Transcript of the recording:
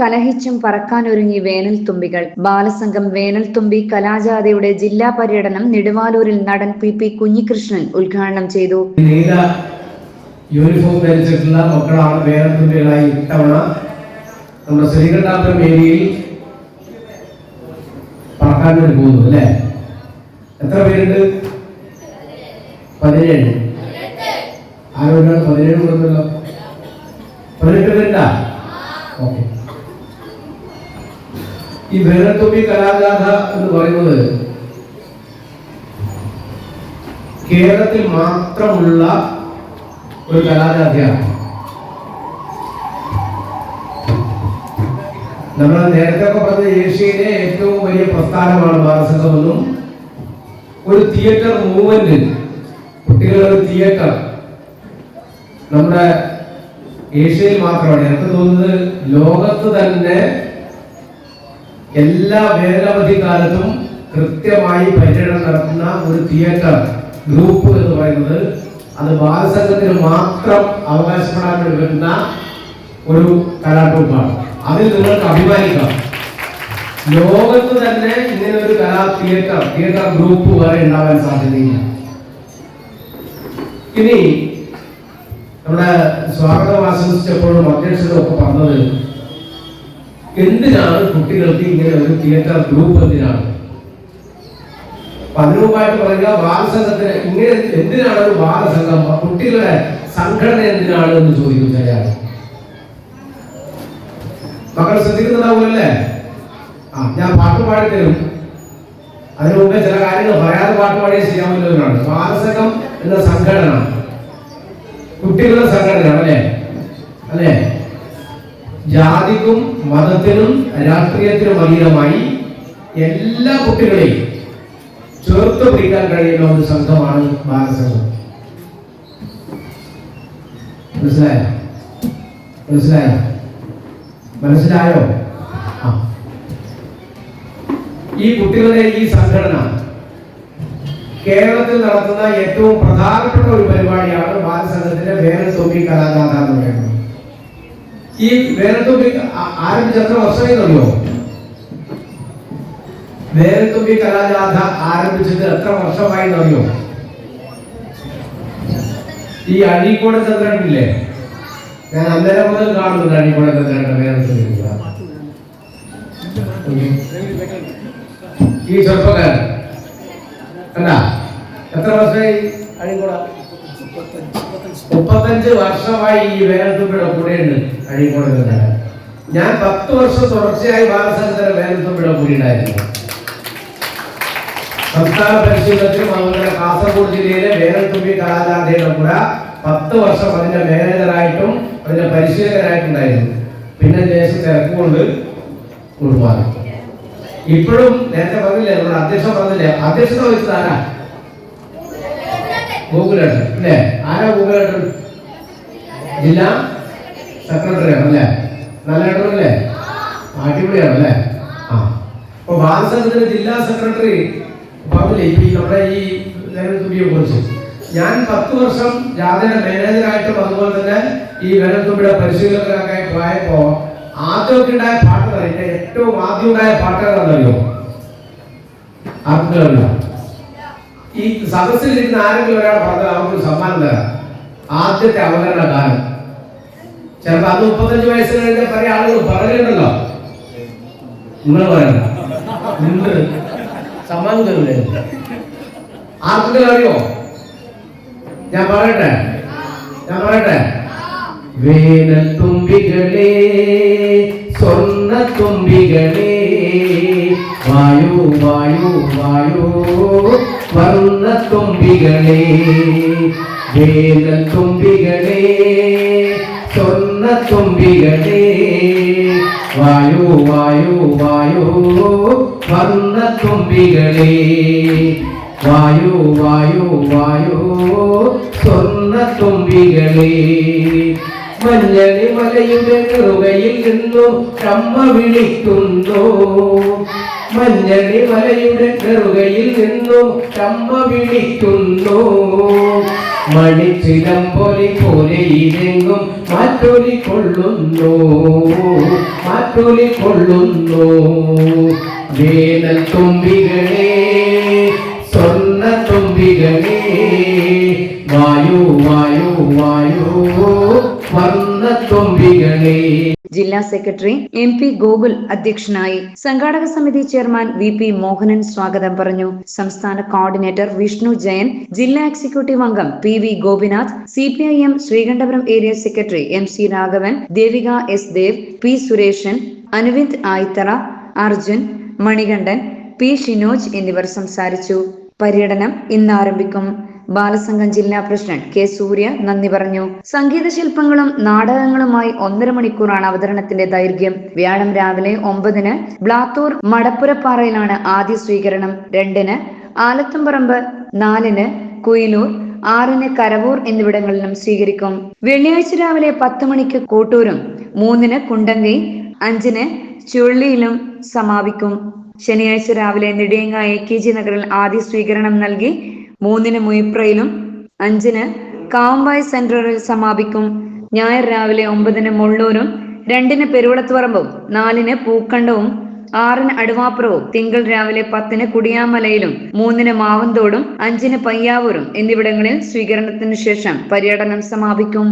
കലഹിച്ചും പറക്കാനൊരുങ്ങി വേനൽ തുമ്പികൾ. ബാലസംഘം വേനൽ തുമ്പി കലാജാഥയുടെ ജില്ലാ പര്യടനം നെടുവാലൂരിൽ നടൻ പി പി കുഞ്ഞികൃഷ്ണൻ ഉദ്ഘാടനം ചെയ്തു. യൂണിഫോം ധരിച്ചിട്ടുള്ള മക്കളാണ് വേനൽത്തുമ്പികളായി ഇത്തവണ നമ്മുടെ ശ്രീകണ്ഠാപുരം ഏരിയയിൽ പറക്കാൻ വേണ്ടി പോകുന്നു അല്ലേ? എത്ര പേരുണ്ട്? പതിനേഴ്. ആരോഗ്യ പതിനേഴ് കൊടുത്തല്ലോ? പതിനെട്ട് പേരുണ്ടാ? ഓക്കെ. ഈ വേനൽത്തുമ്പി കലാഗാഥ എന്ന് പറയുന്നത് കേരളത്തിൽ മാത്രമുള്ള ഒരു കലാഗാഥയാണ്. നമ്മൾ നേരത്തെ ഒക്കെ പറഞ്ഞ ഏഷ്യയിലെ ഏറ്റവും വലിയ പ്രസ്ഥാനമാണ് ബാലസംഗമെന്നും ഒരു തിയേറ്റർ മൂവ്മെന്റ് കുട്ടികളുടെ തിയേറ്റർ നമ്മുടെ ഏഷ്യയിൽ മാത്രമാണ്. എനിക്ക് തോന്നുന്നത് ലോകത്ത് തന്നെ എല്ലാ വേനലവധി കാലത്തും കൃത്യമായി പര്യടനം നടത്തുന്ന ഒരു തിയേറ്റർ ഗ്രൂപ്പ് എന്ന് പറയുന്നത്. അത് ബാലസംഘത്തിന് മാത്രം അവകാശപ്പെടാൻ വരുന്ന ഒരു കലാഗ്രൂപ്പാണ് അതിൽ നിങ്ങൾക്ക് അഭിമാനിക്കാം. ലോകത്ത് തന്നെ ഇങ്ങനെ ഒരു കലാ തിയേറ്റർ തിയേറ്റർ ഗ്രൂപ്പ് വേറെ ഉണ്ടാവാൻ സാധ്യതയില്ല. ഇനി നമ്മുടെ സ്വാഗതം ആശംസിച്ചപ്പോഴും അധ്യക്ഷനും ഒക്കെ പറഞ്ഞത് എന്തിനാണ് കുട്ടികൾക്ക് ഇങ്ങനെ ഒരു തിയേറ്റർ ഗ്രൂപ്പ് എന്തിനാണ്? മുമ്പായിട്ട് പറയുക ബാലസംഘത്തിന് ഇങ്ങനെ എന്തിനാണ് ഒരു ബാലസംഘം? കുട്ടികളുടെ സംഘടന എന്തിനാണ് എന്ന് ചോദിക്കും ചില ആൾ മക്കൾ ശ്രദ്ധിക്കുന്നുണ്ടാവുമല്ലേ ആ ഞാൻ പാട്ട് പാടി തരും അതിനു മുമ്പേ ചില കാര്യങ്ങൾ പറയാതെ പാട്ട് പാടിയേ ചെയ്യാമല്ലോ എന്നാണ് ബാലസംഘം എന്ന സംഘടന കുട്ടികളുടെ സംഘടനയാണ് അല്ലേ? ജാതിക്കും മതത്തിനും രാഷ്ട്രീയത്തിനും അതീതമായി എല്ലാ കുട്ടികളെയും ചേർത്ത് പിടിക്കാൻ കഴിയുന്ന ഒരു സംഘമാണ് ബാലസംഘം. മനസ്സിലായോ? മനസ്സിലായോ? മനസ്സിലായോ? ഈ കുട്ടികളുടെ ഈ സംഘടന കേരളത്തിൽ നടത്തുന്ന ഏറ്റവും പ്രധാനപ്പെട്ട ഒരു പരിപാടിയാണ് ബാലസംഘത്തിന്റെ വേറെ കലാജാഥ എന്ന് പറയുന്നത്. ഈ വേനൽത്തുമ്പി ആരംഭിച്ച എത്ര വർഷമായിരുന്നല്ലോ വേനൽത്തുമ്പി കലാജാഥ ആരംഭിച്ചിട്ട് എത്ര വർഷമായിരുന്നല്ലോ ഈ അഴീക്കോട് ചന്ദ്രനില്ലേ? ഞാൻ അന്നേരം മുതൽ കാണുന്നുണ്ട് അഴീക്കോട് ചന്ദ്രന്റെ വേനൽത്തുമ്പി. ഈ ചെറുപ്പക്കാരൻ. അല്ല എത്ര വർഷമായി? അഴീക്കോട. മുപ്പത്തഞ്ച് വർഷമായി ഈ വേനൽത്തുമ്പിയുടെ കൂടെയുണ്ട് അഴീക്കോട് ഞാൻ പത്ത് വർഷം തുടർച്ചയായി ബാലസംഘത്തിന്റെ വേനൽത്തുമ്പിയുടെ കൂടി ഉണ്ടായിരുന്നു. സംസ്ഥാന പരിശീലനത്തിലും അതുപോലെ കാസർഗോഡ് ജില്ലയിലെ വേനൽത്തുമ്പി കലാജാഥയുടെ കൂടെ പത്ത് വർഷം അതിന്റെ മാനേജറായിട്ടും അതിന്റെ പരിശീലകരായിട്ടുണ്ടായിരുന്നു. പിന്നെ ദേശം തിരക്കുകൊണ്ട് കുടുംബാണ് ഇപ്പോഴും നേരത്തെ പറഞ്ഞില്ലേ നമ്മുടെ അധ്യക്ഷൻ പറഞ്ഞില്ലേ? അധ്യക്ഷത വഹിച്ചത് ആരാ ഗൂഗിളേട്ടൻ അല്ലേ? ആരാ ഗോകുലേട്ടൻ ജില്ലാ സെക്രട്ടറി ആണല്ലേ നല്ല ഏട്ടനല്ലേ അടിപൊളിയാണല്ലേ? ആ. അപ്പൊ ബാലസംഘത്തിന്റെ ജില്ലാ സെക്രട്ടറി പറഞ്ഞില്ലേ ഇപ്പൊ നമ്മുടെ ഈ വേനൽത്തുമ്പിയെ കുറിച്ച്. ഞാൻ പത്ത് വർഷം ജാഥയുടെ മാനേജറായിട്ടും അതുപോലെ തന്നെ ഈ വേനൽത്തുമ്പിയുടെ പരിശീലകരൊക്കെ പോയപ്പോ ആദ്യമൊക്കെ ഉണ്ടായ പാട്ടുകൾ എന്റെ ഏറ്റവും ആദ്യം ഉണ്ടായ പാട്ടുകളെന്നറിയോ ആർക്കറിയോ ഈ സദസ്സിലിരുന്ന ആരെങ്കിലും ഒരാൾ പറഞ്ഞാൽ അവർക്ക് സമ്മാനം തരാം. ആദ്യത്തെ അവതരണ കാലം ചിലപ്പോ അത് മുപ്പത്തഞ്ച് വയസ്സ് കഴിഞ്ഞ പല ആളുകൾ പറയുന്നുണ്ടല്ലോ നിങ്ങൾ പറയണ്ട. നിങ്ങൾ സമ്മാനം തരൂലേ? ആർക്കെങ്കിലും അറിയോ? ഞാൻ പറയട്ടെ? ഞാൻ പറയട്ടെ? വേനൽ തുമ്പികളെ സ്വർണ തുമ്പികളെ വായു വായു വായു. വർണ തുമ്പികളെ വേനൽ തുമ്പികളെ സ്വർണ തുമ്പികളെ വായു വായു വായു വർണ തുമ്പികളെ വായു വായു വായു സ്വർണ തുമ്പികളെ മഞ്ഞളി മലയുടെ കൃപയിൽ നിന്നു അമ്മ വിളിക്കുന്നു. മഞ്ഞളി മലയുടെ കൃപയിൽ നിന്നു അമ്മ വിളിക്കുന്നു. മണിച്ചിലമ്പൊലി പോലെ പോലെ ഇരങ്ങും മാറ്റൊലി കൊള്ളുന്നു. മാറ്റൊലി കൊള്ളുന്നു. വേനൽ തുമ്പികളെ ജില്ലാ സെക്രട്ടറി എം പി ഗോകുൽ അധ്യക്ഷനായി സംഘാടക സമിതി ചെയർമാൻ വി പി മോഹനൻ സ്വാഗതം പറഞ്ഞു. സംസ്ഥാന കോർഡിനേറ്റർ വിഷ്ണു ജയൻ ജില്ലാ എക്സിക്യൂട്ടീവ് അംഗം P V Gopinath C P I M Sreekandapuram area secretary M C Raghavan Devika S Dev P Sureshan Anuvind Ayithara Arjun Manikandan P Shinoj എന്നിവർ സംസാരിച്ചു. പര്യടനം ഇന്ന് ആരംഭിക്കും ബാലസംഘം ജില്ലാ പ്രസിഡന്റ് കെ സൂര്യ നന്ദി പറഞ്ഞു. സംഗീത ശില്പങ്ങളും നാടകങ്ങളുമായി ഒന്നര മണിക്കൂറാണ് അവതരണത്തിന്റെ ദൈർഘ്യം. വ്യാഴം രാവിലെ ഒമ്പതിന് ബ്ലാത്തൂർ മടപ്പുരപ്പാറയിലാണ് ആദ്യ സ്വീകരണം. രണ്ടിന് ആലത്തുംപറമ്പ് നാലിന് കുയിലൂർ ആറിന് കരവൂർ എന്നിവിടങ്ങളിലും സ്വീകരിക്കും. വെള്ളിയാഴ്ച രാവിലെ പത്ത് മണിക്ക് കോട്ടൂരും മൂന്നിന് കുണ്ടങ്കി അഞ്ചിന് ചുള്ളിയിലും സമാപിക്കും. ശനിയാഴ്ച രാവിലെ നെടിയങ്ങ എ കെ ജി നഗറിൽ ആദ്യ സ്വീകരണം നൽകി മൂന്നിന് മുയിപ്രയിലും അഞ്ചിന് കാമ്പായ് സെന്ററിൽ സമാപിക്കും. ഞായർ രാവിലെ ഒമ്പതിന് മുള്ളൂരും രണ്ടിന് പെരുവളത്തുപറമ്പും നാലിന് പൂക്കണ്ടവും ആറിന് അടുവാപ്പുറവും തിങ്കൾ രാവിലെ പത്തിന് കുടിയാമലയിലും മൂന്നിന് മാവന്തോടും അഞ്ചിന് പയ്യാവൂരും എന്നിവിടങ്ങളിൽ സ്വീകരണത്തിന് ശേഷം പര്യടനം സമാപിക്കും.